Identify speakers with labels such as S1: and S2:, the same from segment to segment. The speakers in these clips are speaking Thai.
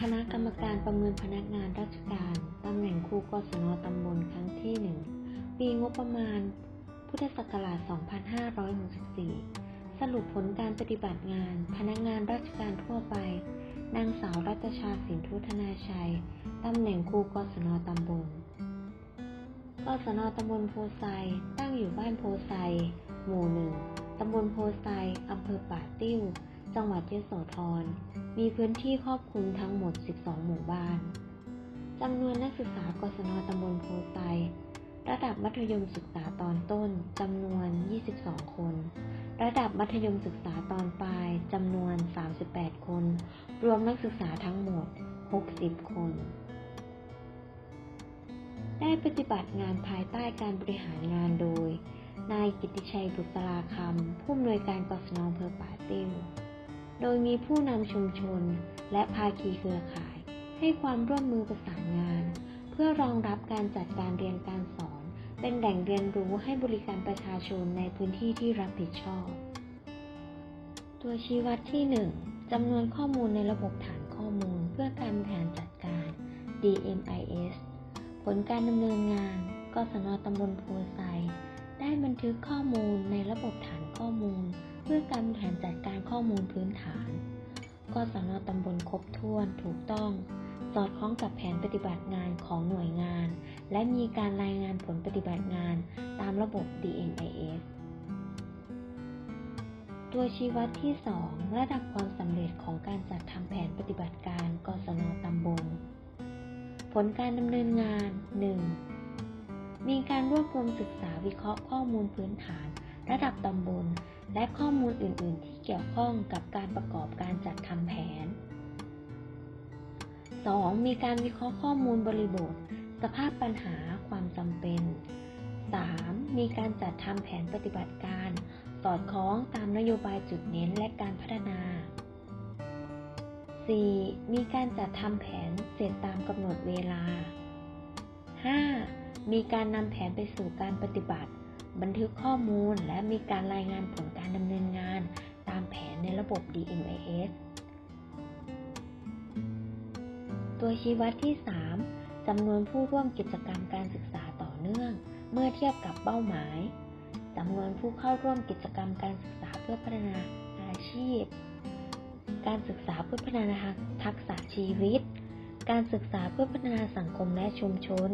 S1: คณะกรรมการประเมินพนักงานราชการตำแหน่งครูกศนตำบลครั้งที่ 1 ปีงบประมาณ พุทธศักราช 2564 สรุปผลการปฏิบัติงาน พนักงานราชการทั่วไป นางสาวรัตชาสินทุธนาชัย ตำแหน่งครูกศนตำบล กศนตำบลโพไซ ตั้งอยู่บ้านโพไซ หมู่หนึ่งตำบลโพไซอำเภอป่าติ้ว จังหวัดยโสธร มีพื้นที่ครอบคลุมทั้งหมด 12 หมู่บ้านจำนวนนักศึกษากศนตำบลโพไซระดับมัธยมศึกษาตอนต้นจำนวน 22 คน ระดับมัธยมศึกษาตอนปลายจำนวน 38 คน รวมนักศึกษาทั้งหมด 60 คน ได้ปฏิบัติงานภายใต้การบริหารงานโดย นายกิติชัยบุษราคำผู้อำนวยการกศนอำเภอป่าติ้ว โดยมีผู้นำชุมชน และภาคีเครือข่าย ให้ความร่วมมือประสานงาน เพื่อรองรับการจัดการเรียนการสอน เป็นแหล่งเรียนรู้ให้บริการประชาชนในพื้นที่ที่รับผิดชอบ ตัวชี้วัดที่ 1จำนวนข้อมูลในระบบฐานข้อมูล เพื่อการบริหารจัดการ DMIS ผลการดำเนินงานกศนตำบลโพไซได้บันทึกข้อมูลในระบบฐานข้อมูล พื่อการบริหารจัดการข้อมูลพื้นฐานกศนตำบลครบถ้วนถูกต้อง สอดคล้องกับแผนปฏิบัติงานของหน่วยงาน และมีการรายงานผลปฏิบัติงานตามระบบ DMIS ตัวชี้วัดที่ 2 ระดับความสำเร็จของการจัดทำแผนปฏิบัติการกศนตำบล ผลการดำเนินงาน 1. มีการรวบรวมศึกษาวิเคราะห์ข้อมูลพื้นฐาน ระดับตำบล และข้อมูลอื่น ๆ ที่เกี่ยวข้องกับการประกอบการจัดทำแผน 2. มีการวิเคราะห์ข้อมูลบริบท สภาพปัญหาความจำเป็น 3. มีการจัดทำแผนปฏิบัติการ สอดคล้องตามนโยบายจุดเน้นและการพัฒนา 4. มีการจัดทำแผนเสร็จตามกำหนดเวลา 5. มีการนำแผนไปสู่การปฏิบัติ บันทึกข้อมูลและมีการรายงานผลการดำเนินงานตามแผนในระบบ DMIS ตัวชี้วัดที่ 3 จำนวนผู้ร่วมกิจกรรมการศึกษาต่อเนื่อง เมื่อเทียบกับเป้าหมาย จำนวนผู้เข้าร่วมกิจกรรมการศึกษาเพื่อพัฒนาอาชีพ การศึกษาเพื่อพัฒนาทักษะชีวิต การศึกษาเพื่อพัฒนาสังคมและชุมชน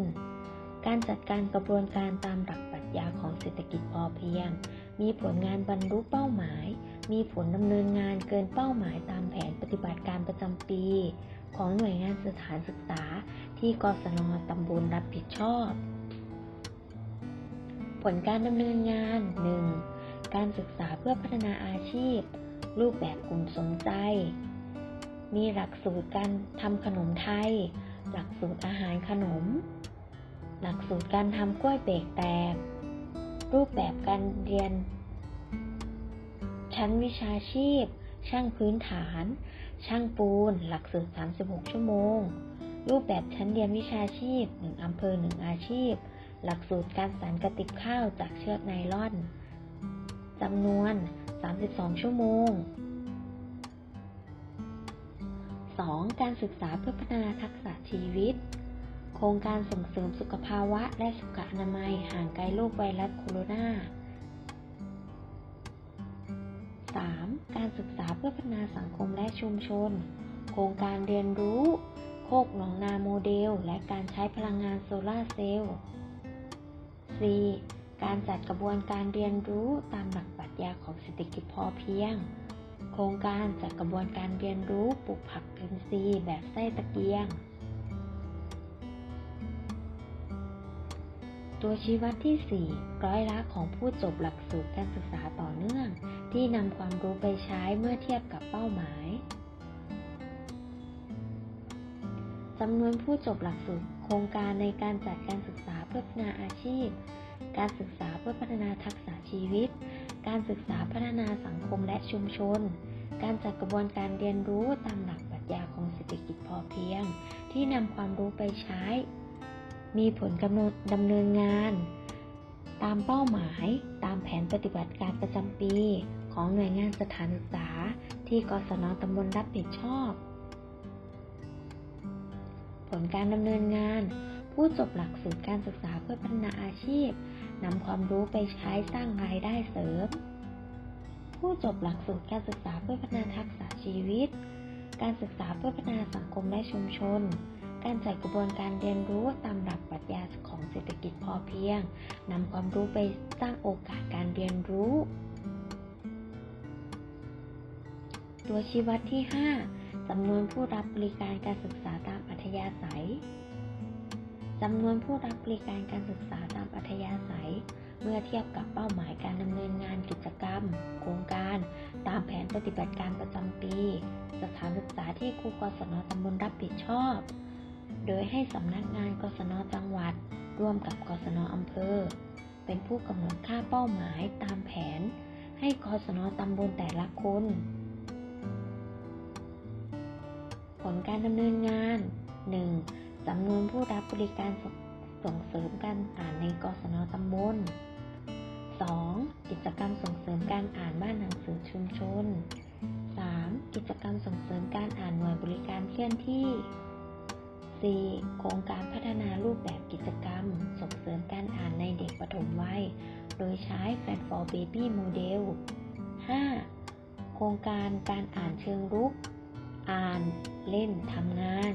S1: การจัดการกระบวนการตามหลักป รัชญาของเศรษฐกิจพอเพียง มีผลงานบรรลุเป้าหมาย มีผลดำเนินงานเกินเป้าหมายตามแผนปฏิบัติการประจำปี ของหน่วยงานสถานศึกษาที่กศนตำบลรับผิดชอบ ผลการดำเนินงาน 1. การศึกษาเพื่อพัฒนาอาชีพ รูปแบบกลุ่มสนใจ มีหลักสูตรการทำขนมไทย หลักสูตรอาหารขนม หลักสูตรการทำกล้วยเบรกแตก รูปแบบการเรียน ชั้นวิชาชีพ ช่างพื้นฐาน ช่างปูน หลักสูตร 36 ชั่วโมง รูปแบบชั้นเรียนวิชาชีพ 1 อำเภอ 1 อาชีพ หลักสูตรการสานกระติบข้าวจากเชือกไนล่อนจำนวน 32 ชั่วโมง 2. การศึกษาเพื่อพัฒนาทักษะชีวิต โครงการส่งเสริมสุขภาวะและสุขอนามัยห่างไกลโรคไวรัสโคโรนา 3. การศึกษาเพื่อพัฒนาสังคมและชุมชน โครงการเรียนรู้ โคกหนองนาโมเดล และการใช้พลังงานโซลาร์เซลล์ 4. การจัดกระบวนการเรียนรู้ตามหลักปรัชญาของเศรษฐกิจพอเพียง โครงการจัดกระบวนการเรียนรู้ปลูกผักอินทรีย์แบบไส้ตะเกียง ตัวชี้วัดที่ 4 ร้อยละของผู้จบหลักสูตรการศึกษาต่อเนื่อง ที่นำความรู้ไปใช้เมื่อเทียบกับเป้าหมายจำนวนผู้จบหลักสูตรโครงการในการจัดการศึกษาเพื่อพัฒนาอาชีพ การศึกษาเพื่อพัฒนาทักษะชีวิต การศึกษาพัฒนาสังคมและชุมชน การจัดกระบวนการเรียนรู้ตามหลักปรัชญาของเศรษฐกิจพอเพียง ที่นำความรู้ไปใช้ มีผลกำหนดดำเนินงาน ตามเป้าหมายตามแผนปฏิบัติการประจำปี ของหน่วยงานสถานศึกษา ที่กศนตำบลรับผิดชอบ ผลการดำเนินงาน ผู้จบหลักสูตรการศึกษาเพื่อพัฒนาอาชีพนำความรู้ไปใช้สร้างรายได้เสริม ผู้จบหลักสูตรการศึกษาเพื่อพัฒนาทักษะชีวิต การศึกษาเพื่อพัฒนาสังคมและชุมชน การจัดกระบวนการเรียนรู้ตามหลักปรัชญาของเศรษฐกิจพอเพียงนำความรู้ไปสร้างโอกาสการเรียนรู้ ตัวชี้วัดที่ 5จำนวนผู้รับบริการการศึกษาตามอัธยาศัยจำนวนผู้รับบริการการศึกษาตามอัธยาศัย เมื่อเทียบกับเป้าหมายการดำเนินงานกิจกรรม โครงการ ตามแผนปฏิบัติการประจำปี สถานศึกษาที่ครูกศนตำบลรับผิดชอบ โดยให้สำนักงานกศนจังหวัด ร่วมกับกศนอำเภอ เป็นผู้กำหนดค่าเป้าหมายตามแผน ให้กศนตำบลแต่ละคน ผลการดำเนินงาน 1. จำนวนผู้รับบริการส่งเสริมการอ่านในกศนตำบล 2. กิจกรรมส่งเสริมการอ่านบ้านหนังสือชุมชน 3. กิจกรรมส่งเสริมการอ่านหน่วยบริการเคลื่อนที่ 4. โครงการพัฒนารูปแบบกิจกรรม ส่งเสริมการอ่านในเด็กปฐมวัย โดยใช้ f a n for Baby Model 5. โครงการการอ่านเชิงรุก อ่าน เล่น ทำงาน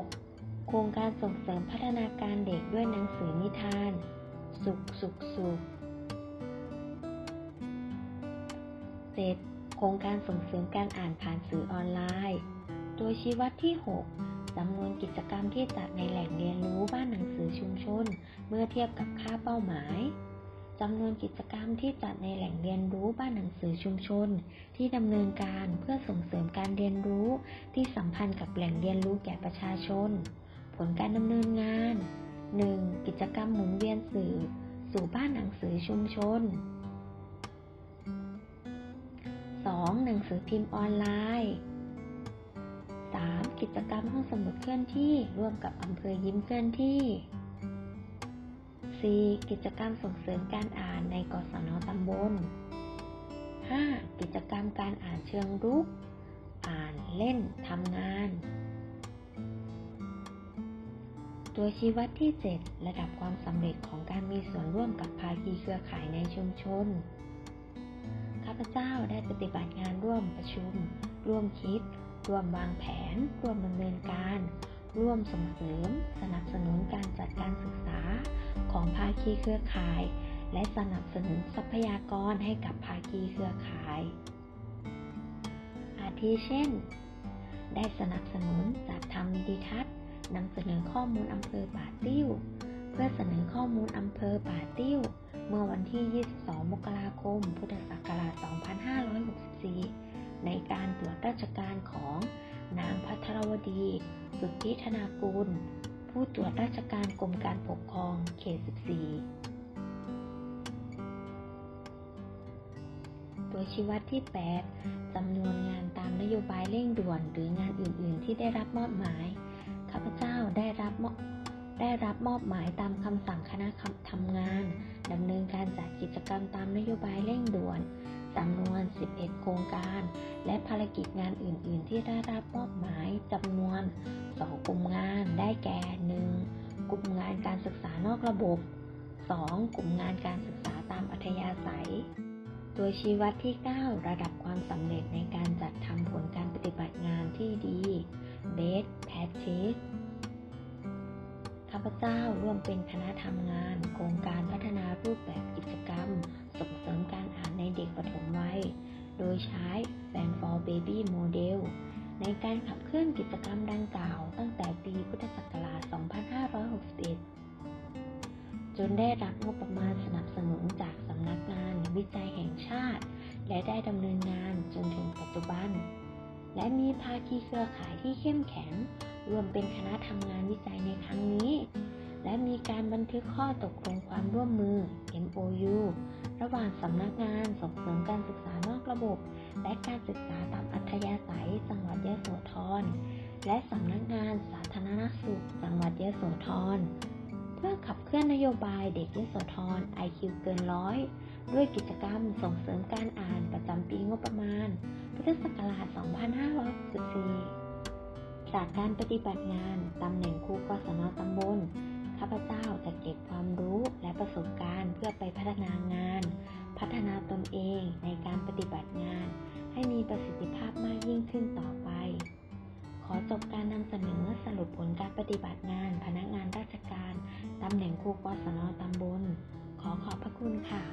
S1: 6. โครงการส่งเสริมพัฒนาการเด็กด้วยหนังสือนิทาน สุขสุขสุข 7. โครงการส่งเสริมการอ่านผ่านสื่อออนไลน์ ตัวชี้วัดที่ 6 จำนวนกิจกรรมที่จัดในแหล่งเรียนรู้บ้านหนังสือชุมชน เมื่อเทียบกับค่าเป้าหมายจำนวนกิจกรรมที่จัดในแหล่งเรียนรู้บ้านหนังสือชุมชน ที่ดำเนินการเพื่อส่งเสริมการเรียนรู้ที่สัมพันธ์กับแหล่งเรียนรู้แก่ประชาชน ผลการดำเนินงาน 1. กิจกรรมหมุนเวียนสื่อ สู่บ้านหนังสือชุมชน 2. หนังสือพิมพ์ออนไลน์ 3. กิจกรรมห้องสมุดเคลื่อนที่ร่วมกับอำเภอยิ้มเคลื่อนที่ 4. กิจกรรมส่งเสริมการอ่านในกศนตำบล 5. กิจกรรมการอ่านเชิงรุก อ่านเล่นทำงาน ตัวชี้วัดที่ 7 ระดับความสำเร็จของการมีส่วนร่วมกับภาคีเครือข่ายในชุมชน ข้าพเจ้าได้ปฏิบัติงานร่วมประชุม ร่วมคิด ร่วมวางแผน ร่วมดำเนินการ ร่วมส่งเสริม สนับสนุนการจัดการศึกษา ของภาคีเครือข่าย และสนับสนุนทรัพยากรให้กับภาคีเครือข่าย อาทิเช่น ได้สนับสนุนจัดทำวิดีทัศน์นำเสนอข้อมูลอำเภอป่าติ้ว เพื่อเสนอข้อมูลอำเภอป่าติ้ว เมื่อวันที่ 22 มกราคม พุทธศักราช 2564 ในการตรวจราชการของนางพัทรวดี สุทธิธนากุลผู้ตรวจราชการกรมการปกครองเขต 14 ตัวชี้วัดที่ 8 จำนวนงานตามนโยบายเร่งด่วนหรืองานอื่น ๆ ที่ได้รับมอบหมาย ข้าพเจ้าได้รับมอบได้รับมอบหมายตามคำสั่งคณะทำงานดำเนินการจัดกิจกรรมตามนโยบายเร่งด่วน จำนวน 11 โครงการ และภารกิจงานอื่น ๆ ที่ได้รับมอบหมายจำนวน 2 กลุ่มงานได้แก่ 1. กลุ่มงานการศึกษานอกระบบ 2. กลุ่มงานการศึกษาตามอัธยาศัย ตัวชี้วัดที่ 9 ระดับความสำเร็จในการจัดทำผลการปฏิบัติงานที่ดี Best Practice เจ้าร่วมเป็นคณะทำงาน โครงการพัฒนารูปแบบกิจกรรม ส่งเสริมการอ่านในเด็กปฐมวัย โดยใช้ Fan for Baby Model ในการขับเคลื่อนกิจกรรมดังกล่าว ตั้งแต่ปีพุทธศักราช 2561 จนได้รับงบประมาณสนับสนุนจากสำนักงานวิจัยแห่งชาติ และได้ดำเนินงานจนถึงปัจจุบัน และมีภาคีเครือข่ายที่เข้มแข็ง รวมเป็นคณะทำงานวิจัยในครั้งนี้ และมีการบันทึกข้อตกลงความร่วมมือ MOU ระหว่างสำนักงานส่งเสริมการศึกษานอกระบบ และการศึกษาตามอัธยาศัยจังหวัดยะโสธร และสำนักงานสาธารณสุขจังหวัดยะโสธร เพื่อขับเคลื่อนนโยบายเด็กยโสธร IQ เกินร้อยด้วยกิจกรรมส่งเสริมการอ่านประจำปีงบประมาณ พุทธศักราช2 5 จากการปฏิบัติงานตำแหน่งครูกศนตำบล ข้าพเจ้าจะเก็บความรู้และประสบการณ์เพื่อไปพัฒนางาน พัฒนาตนเองในการปฏิบัติงาน ให้มีประสิทธิภาพมากยิ่งขึ้นต่อไป ขอจบการนำเสนอสรุปผลการปฏิบัติงาน พนักงานราชการตำแหน่งครูกศนตำบล ขอขอบพระคุณค่ะ